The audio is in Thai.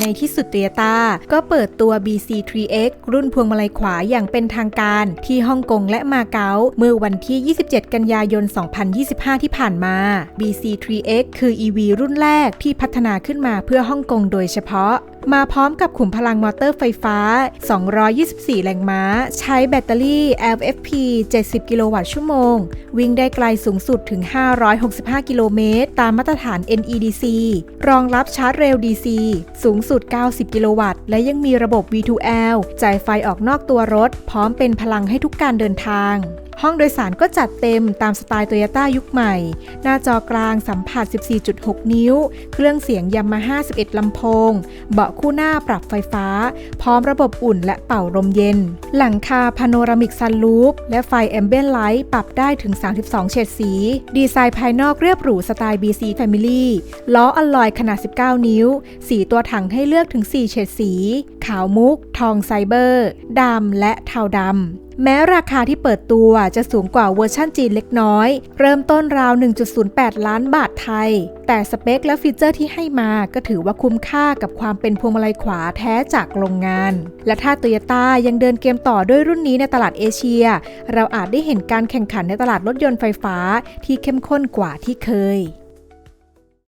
ในที่สุดเตียตา ก็เปิดตัว BC3X รุ่นพวงมาลัยขวาอย่างเป็นทางการที่ฮ่องกงและมาเก๊าเมื่อวันที่ 27 กันยายน 2025 ที่ผ่านมา BC3X คือ EV รุ่นแรกที่พัฒนาขึ้นมาเพื่อฮ่องกงโดยเฉพาะ มาพร้อมกับขุมพลังมอเตอร์ไฟฟ้า 224 แรงม้า ใช้แบตเตอรี่ LFP 70 กิโลวัตต์ชั่วโมง วิ่งได้ไกลสูงสุดถึง 565 กิโลเมตร ตามมาตรฐาน NEDC รองรับชาร์จเร็ว DC สูงสุด 90 กิโลวัตต์ และยังมีระบบ V2L จ่ายไฟออกนอกตัวรถ พร้อมเป็นพลังให้ทุกการเดินทาง ห้องโดยสารก็จัดเต็มตามสไตล์โตโยต้ายุคใหม่ หน้าจอกลางสัมผัส 14.6 นิ้ว เครื่องเสียงยามาฮ่า11 ลำโพง เบาะคู่หน้าปรับไฟฟ้า พร้อมระบบอุ่นและเป่าลมเย็น หลังคาพาโนรามิกซันลูปและไฟแอมเบียนไลท์ปรับได้ถึง 32 เฉดสี ดีไซน์ภายนอกเรียบหรูสไตล์ BC Family ล้ออลลอยขนาด 19 นิ้ว สีตัวถังให้เลือกถึง 4 เฉดสี ขาวมุก ทองไซเบอร์ดำและเทาดำ แม้ราคาที่เปิดตัวจะสูงกว่าเวอร์ชั่นจีนเล็กน้อย เริ่มต้นราว 1.08 ล้านบาทไทย แต่สเปคและฟีเจอร์ที่ให้มาก็ถือว่าคุ้มค่ากับความเป็นพวงมาลัยขวาแท้จากโรงงาน และถ้าโตโยต้ายังเดินเกมต่อด้วยรุ่นนี้ในตลาดเอเชีย เราอาจได้เห็นการแข่งขันในตลาดรถยนต์ไฟฟ้าที่เข้มข้นกว่าที่เคย